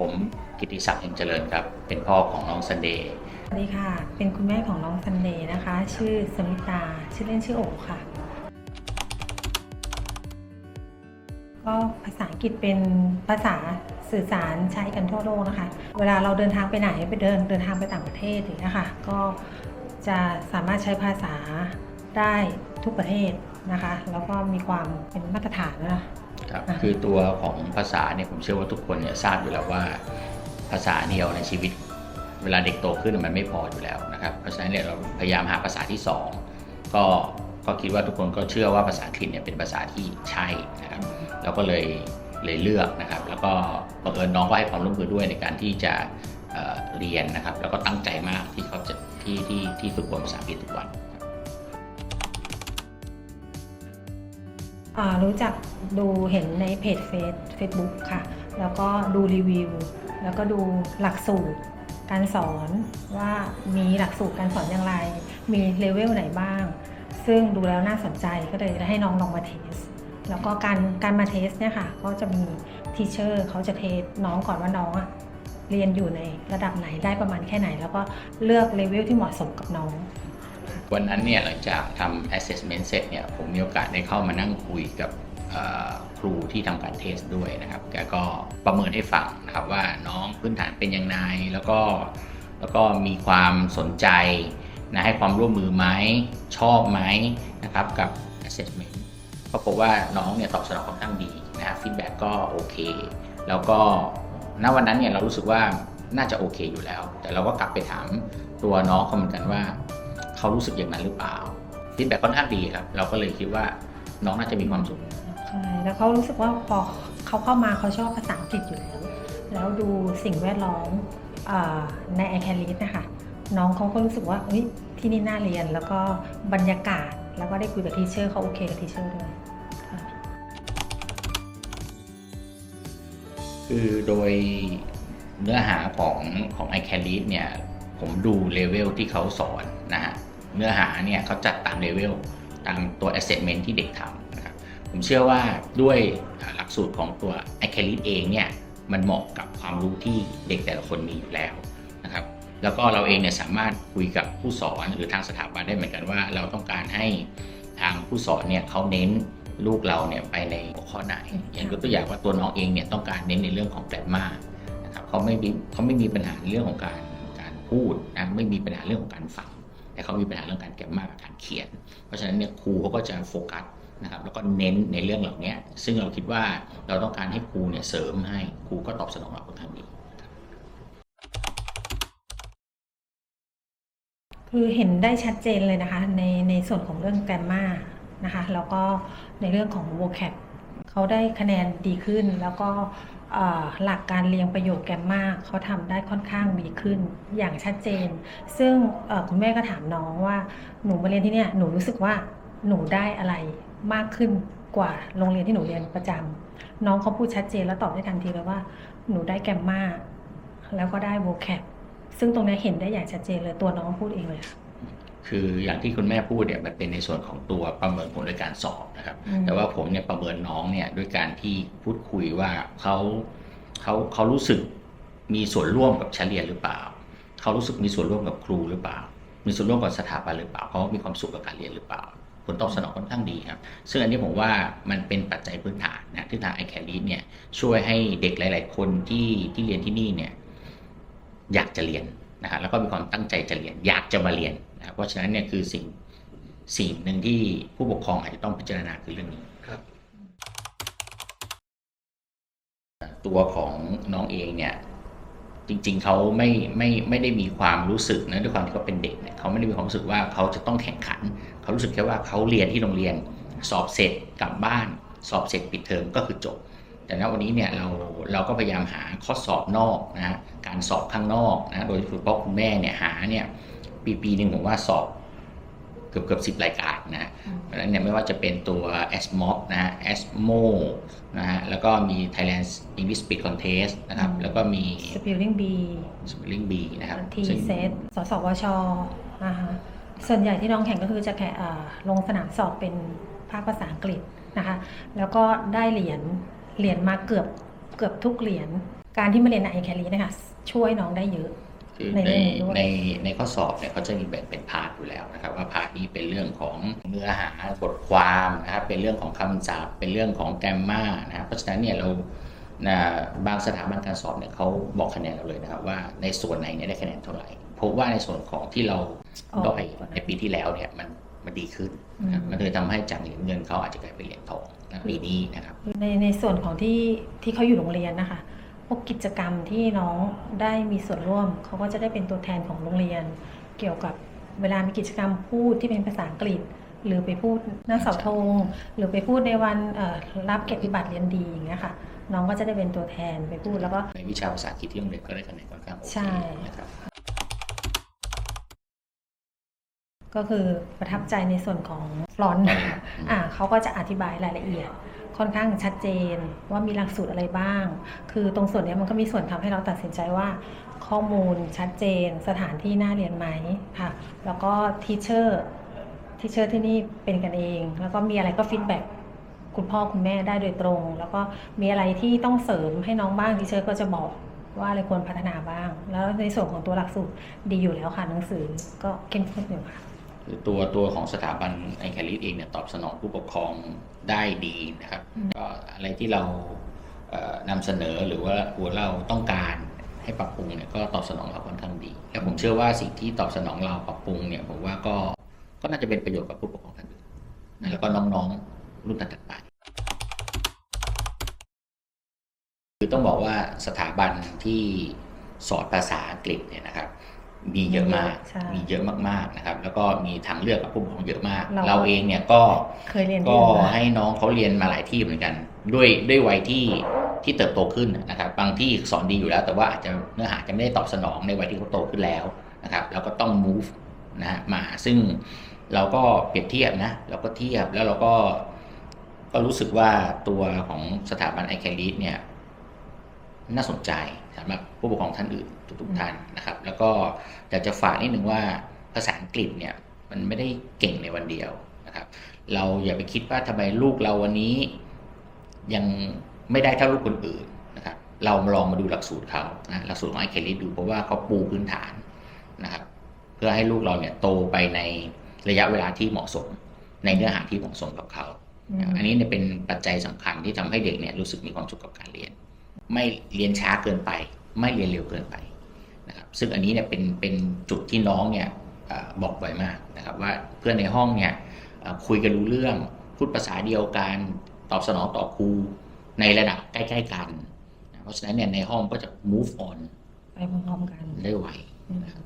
ผมกิติศักดิ์เอ็มเจริญครับ เป็นพ่อของน้องซันเดย์สวัสดีค่ะ เป็นคุณแม่ของน้องซันเดย์นะคะ ชื่อสมิตา ชื่อเล่นชื่อโอค่ะ ก็ภาษาอังกฤษเป็นภาษาสื่อสารใช้กันทั่วโลกนะคะ เวลาเราเดินทางไปไหนไปเดินเดินทางไปต่างประเทศอย่างนี้ค่ะ ก็จะสามารถใช้ภาษาได้ทุกประเทศนะคะ แล้วก็มีความเป็นมาตรฐานนะ คะครับอ่าคือตัวของภาษาเนี่ยผมเชื่อว่าทุกคนเนี่ยทราบอยู่แล้วว่าภาษาเดียวในชีวิต เวลาเด็กโตขึ้นมันไม่พออยู่แล้วนะครับเพราะฉะนั้นเนี่ยเราพยายามหาภาษาที่สองก็ก็คิดว่าทุกคนก็เชื่อว่าภาษาอังกฤษเนี่ยเป็นภาษาที่ใช่นะครับเราก็เลยเลยเลือกนะครับ แล้วก็บังเอิญน้องก็ให้ความร่วมมือด้วยในการที่จะเอ่อเรียนนะครับ แล้วก็ตั้งใจมากที่เขาจะที่ที่ที่ฝึกฝนภาษาอังกฤษทุกวัน รู้จักดูเห็นในเพจเฟซเฟซบุ๊กค่ะ แล้วก็ดูรีวิว แล้วก็ดูหลักสูตรการสอนว่ามีหลักสูตรการสอนอย่างไร มีเลเวลไหนบ้าง ซึ่งดูแล้วน่าสนใจก็เลยให้น้องลองมาเทส แล้วก็การการมาเทสเนี่ยค่ะ ก็จะมีทีเชอร์เขาจะเทสน้องก่อนว่าน้องอะเรียนอยู่ในระดับไหนได้ประมาณแค่ไหน แล้วก็เลือกเลเวลที่เหมาะสมกับน้อง วันนั้นเนี่ยหลังจากทำ assessment เสร็จเนี่ยผมมีโอกาสได้เข้ามานั่งคุยกับครูที่ทำการเทสด้วยนะครับ แกก็ประเมินให้ฟังนะครับว่าน้องพื้นฐานเป็นยังไง แล้วก็แล้วก็มีความสนใจนะให้ความร่วมมือไหมชอบไหมนะครับกับ assessment ก็พบว่าน้องเนี่ยตอบสนองค่อนข้างดีนะฟีดแบ็กก็โอเค แล้วก็ณวันนั้นเนี่ยเรารู้สึกว่าน่าจะโอเคอยู่แล้ว แต่เราก็กลับไปถามตัวน้องเขาเหมือนกันว่า เขารู้สึกอย่างนั้นหรือเปล่าฟีดแบ็ค่อนข้างดีครับ เราก็เลยคิดว่าน้องน่าจะมีความสุข ใช่แล้วเขารู้สึกว่าพอเขาเข้ามาเขาชอบภาษาอังกฤษอยู่แล้ว แล้วดูสิ่งแวดล้อมอ่าในไอแคนลิสนะคะน้องเขาก็รู้สึกว่าเฮ้ยที่นี่น่าเรียนแล้วก็บรรยากาศแล้วก็ได้คุยกับทีเชอร์เขาโอเคกับทีเชอร์ด้วยค่ะคือโดยเนื้อหาของของ i c a n Read เนี่ย ผมดูเลเวลที่เขาสอนนะฮะ เนื้อหาเนี่ยเขาจัดตามเลเวลตามตัว assessment ที่เด็กทำนะครับผมเชื่อว่าด้วยหลักสูตรของตัว i c a n Read เองเนี่ยมันเหมาะกับความรู้ที่เด็กแต่ละคนมีอยู่แล้วนะครับแล้วก็เราเองเนี่ยสามารถคุยกับผู้สอนหรือทางสถาบันได้เหมือนกันว่า เราต้องการให้ทางผู้สอนเนี่ยเขาเน้นลูกเราเนี่ยไปในหัวข้อไหน อย่างยกตัวอย่างว่าตัวน้องเองเนี่ยต้องการเน้นในเรื่องของแกรมมานะครับเขาไม่มีเขาไม่มีปัญหาในเรื่องของการการพูดนะไม่มีปัญหาเรื่องของการฟัง แต่เขามีปัญหาเรื่องการแกมมากับการเขียน เพราะฉะนั้นเนี่ยครูเขาก็จะโฟกัสนะครับแล้วก็เน้นในเรื่องเหล่านี้ซึ่งเราคิดว่าเราต้องการให้ครูเนี่ยเสริมให้ครูก็ตอบสนองเราค่อนข้างดีคือเห็นได้ชัดเจนเลยนะคะในในส่วนของเรื่องแกรมมานะคะแล้วก็ในเรื่องของ vocab เขาได้คะแนนดีขึ้นแล้วก็ หลักการเรียงประโยคแกรมมาเขาทำได้ค่อนข้างดีขึ้นอย่างชัดเจน ซึ่งคุณแม่ก็ถามน้องว่าหนูมาเรียนที่เนี่ยหนูรู้สึกว่าหนูได้อะไรมากขึ้นกว่าโรงเรียนที่หนูเรียนประจำน้องเขาพูดชัดเจนแล้วตอบได้ทันทีเลยว่า หนูได้แกรมมาแล้วก็ได้ vocab ซึ่งตรงเนี้ยเห็นได้อย่างชัดเจนเลยตัวน้องพูดเองเลยค่ะ คืออย่างที่คุณแม่พูดเนี่ยมันเป็นในส่วนของตัวประเมินผลโดยการสอบนะครับอืมแต่ว่าผมเนี่ยประเมินน้องเนี่ยด้วยการที่พูดคุยว่าเขาเขาเขารู้สึกมีส่วนร่วมกับชั้นเรียนหรือเปล่า เขารู้สึกมีส่วนร่วมกับครูหรือเปล่า มีส่วนร่วมกับสถาบันหรือเปล่าเขามีความสุขกับการเรียนหรือเปล่า ผลตอบสนองค่อนข้างดีครับ ซึ่งอันนี้ผมว่ามันเป็นปัจจัยพื้นฐานนะที่ทางไอแคลีเนี่ยช่วยให้เด็กหลาย ๆ คนที่ที่เรียนที่นี่เนี่ยอยากจะเรียนนะฮะแล้วก็มีความตั้งใจจะเรียน อยากจะมาเรียนนะครับเพ ราะฉะนั้นเนี่ยคือสิ่งสิ่งหนึ่งที่ผู้ปกครองอาจจะต้องพิจารณาคือเรื่องนี้ครับตัวของน้องเองเนี่ยจริงๆเขาไม่ไม่ไม่ได้มีความรู้สึกนะด้วยความที่เขาเป็นเด็กเนี่ยเขาไม่ได้มีความรู้สึกว่าเขาจะต้องแข่งขัน เขารู้สึกแค่ว่าเขาเรียนที่โรงเรียนสอบเสร็จกลับบ้าน สอบเสร็จปิดเทอมก็คือจบ แต่ณวันนี้เนี่ยเราเราก็พยายามหาข้อสอบนอกนะฮะการสอบข้างนอกนะโดยเฉพาะคุณแม่เนี่ยหาเนี่ย ปีปีหนึ่งผมว่าสอบเกือบเกือบสิบรายการนะฮะเพราะฉะนั้นเนี่ยไม่ว่าจะเป็นตัว ASMOP นะฮะ ASMO นะฮะ แล้วก็มี Thailand English Speed Contest นะครับอืมแล้วก็มี Spelling Bee Spelling Bee นะครับ ทีซึ่งเซตสสวชนะคะ ส่วนใหญ่ที่น้องแข่งก็คือจะแข่งอ่าลงสนามสอบเป็นภาคภาษาอังกฤษนะคะ แล้วก็ได้เหรียญ เหรียญมาเกือบเกือบทุกเหรียญ การที่มาเรียนในไอแคลีนะคะช่วยน้องได้เยอะ คือในในเรื่องนี้ด้วยในในข้อสอบเนี่ยเขาจะมีแบ่งเป็นพาร์ทอยู่แล้วนะครับว่าพาร์ทนี้เป็นเรื่องของเนื้อหาบทความนะครับเป็นเรื่องของคำศัพท์ เป็นเรื่องของแกรมมานะครับเพราะฉะนั้นเนี่ยเรานะบางสถาบันการสอบเนี่ยเขาบอกคะแนนเราเลยนะครับว่าในส่วนไหนเนี่ยได้คะแนนเท่าไหร่พบว่าในส่วนของที่เราอ๋อด้อยในปีที่แล้วเนี่ยมันมันดีขึ้นนะครับอืมมันเลยทำให้จากเหรียญเงินเขาอาจจะกลายเป็นเหรียญทองนะปีนี้นะครับในในส่วนของที่ที่เขาอยู่โรงเรียนนะคะพ วกกิจกรรมที่น้องได้มีส่วนร่วม เขาก็จะได้เป็นตัวแทนของโรงเรียน เกี่ยวกับเวลามีกิจกรรมพูดที่เป็นภาษาอังกฤษ หรือไปพูดหน้าเสาธงหรือไปพูดในวันเอ่อรับเกียรติบัตรเรียนดีอย่างเงี้ยค่ะน้องก็จะได้เป็นตัวแทนไปพูดแล้วก็ในวิชาภาษาอังกฤษที่โรงเรียนก็ได้คะแนนค่อนข้างโอเคใช่นะครับก็คือประทับใจในส่วนของฟลอนต์อ่าเขาก็จะอธิบายรายละเอียด ค่อนข้างชัดเจนว่ามีหลักสูตรอะไรบ้าง คือตรงส่วนนี้มันก็มีส่วนทำให้เราตัดสินใจว่า ข้อมูลชัดเจน สถานที่น่าเรียนไหมค่ะ แล้วก็ทีเชอร์ทีเชอร์ที่นี่เป็นกันเอง แล้วก็มีอะไรก็ฟีดแบ็กคุณพ่อคุณแม่ได้โดยตรง แล้วก็มีอะไรที่ต้องเสริมให้น้องบ้างทีเชอร์ก็จะบอกว่าอะไรควรพัฒนาบ้าง แล้วในส่วนของตัวหลักสูตรดีอยู่แล้วค่ะหนังสือก็เข้มข้นอยู่ค่ะ คือตัวตัวของสถาบันไอแคลิสเองเนี่ยตอบสนองผู้ปกครองได้ดีนะครับอืมก็อะไรที่เราเอ่อนำเสนอหรือว่าหัวเราต้องการให้ปรับปรุงเนี่ยก็ตอบสนองเราค่อนข้างดี และผมเชื่อว่าสิ่งที่ตอบสนองเราปรับปรุงเนี่ยผมว่าก็ก็น่าจะเป็นประโยชน์กับผู้ปกครองท่านอื่นนะแล้วก็น้องๆรุ่นถัดๆไปคือต้องบอกว่าสถาบันที่สอนภาษาอังกฤษเนี่ยนะครับ มีเยอะมากใช่มีเยอะมากๆนะครับ แล้วก็มีทางเลือกกับผู้ปกครองเยอะมาก เราเราเองเนี่ยก็เคยเรียนก็ที่อื่นมาให้น้องเขาเรียนมาหลายที่เหมือนกัน ด้วยด้วยวัยที่ที่เติบโตขึ้นนะครับ บางที่สอนดีอยู่แล้ว แต่ว่าอาจจะเนื้อหาจะไม่ได้ตอบสนองในวัยที่เขาโตขึ้นแล้วนะครับแล้วก็ต้อง move นะฮะมาซึ่งเราก็เปรียบเทียบนะเราก็เทียบแล้วเราก็ก็รู้สึกว่าตัวของสถาบันไอแคลีเนี่ย น่าสนใจ สำหรับผู้ปกครองท่านอื่นทุกๆท่านนะครับ แล้วก็อยากจะฝากนิดนึงว่าภาษาอังกฤษเนี่ยมันไม่ได้เก่งในวันเดียวนะครับ เราอย่าไปคิดว่าทำไมลูกเราวันนี้ ยังไม่ได้เท่าลูกคนอื่นนะครับ เราลองมาดูหลักสูตรเขานะหลักสูตรของไอเคลิดูเพราะว่าเขาปูพื้นฐานนะครับ เพื่อให้ลูกเราเนี่ยโตไปในระยะเวลาที่เหมาะสม ในเนื้อหาที่เหมาะสมกับเขาอืมอันนี้เนี่ยเป็นปัจจัยสำคัญที่ทำให้เด็กเนี่ยรู้สึกมีความสุขกับการเรียน ไม่เรียนช้าเกินไป ไม่เรียนเร็วเกินไปนะครับซึ่งอันนี้เนี่ยเป็นเป็นจุดที่น้องเนี่ยเออบอกบ่อยมากนะครับว่าเพื่อนในห้องเนี่ยเอ่อคุยกันรู้เรื่องพูดภาษาเดียวกันตอบสนองต่อครูในระดับใกล้ๆกันนะเพราะฉะนั้นเนี่ยในห้องก็จะ move on ไปพร้อมๆกันได้ไวอืมนะครับ